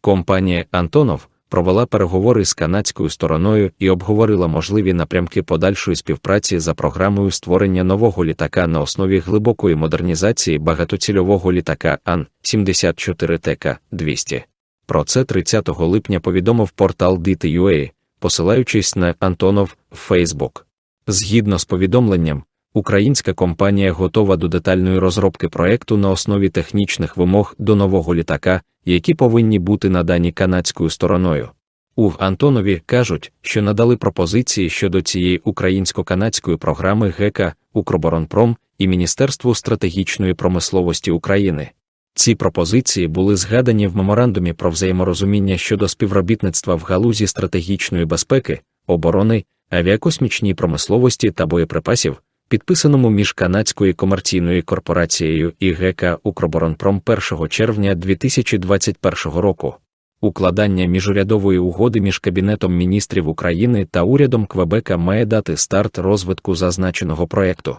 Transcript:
Компанія Антонов провела переговори з канадською стороною і обговорила можливі напрямки подальшої співпраці за програмою створення нового літака на основі глибокої модернізації багатоцільового літака Ан-74ТК-200. Про це 30 липня повідомив портал DT.ua, посилаючись на Антонов в Facebook. Згідно з повідомленням, українська компанія готова до детальної розробки проекту на основі технічних вимог до нового літака, які повинні бути надані канадською стороною. У Антонові кажуть, що надали пропозиції щодо цієї українсько-канадської програми ГЕКа, Укроборонпром і Міністерству стратегічної промисловості України. Ці пропозиції були згадані в меморандумі про взаєморозуміння щодо співробітництва в галузі стратегічної безпеки, оборони, авіакосмічній промисловості та боєприпасів, підписаному між канадською комерційною корпорацією і ГК Укроборонпром 1 червня 2021 року. Укладання міжурядової угоди між Кабінетом міністрів України та урядом Квебека має дати старт розвитку зазначеного проєкту.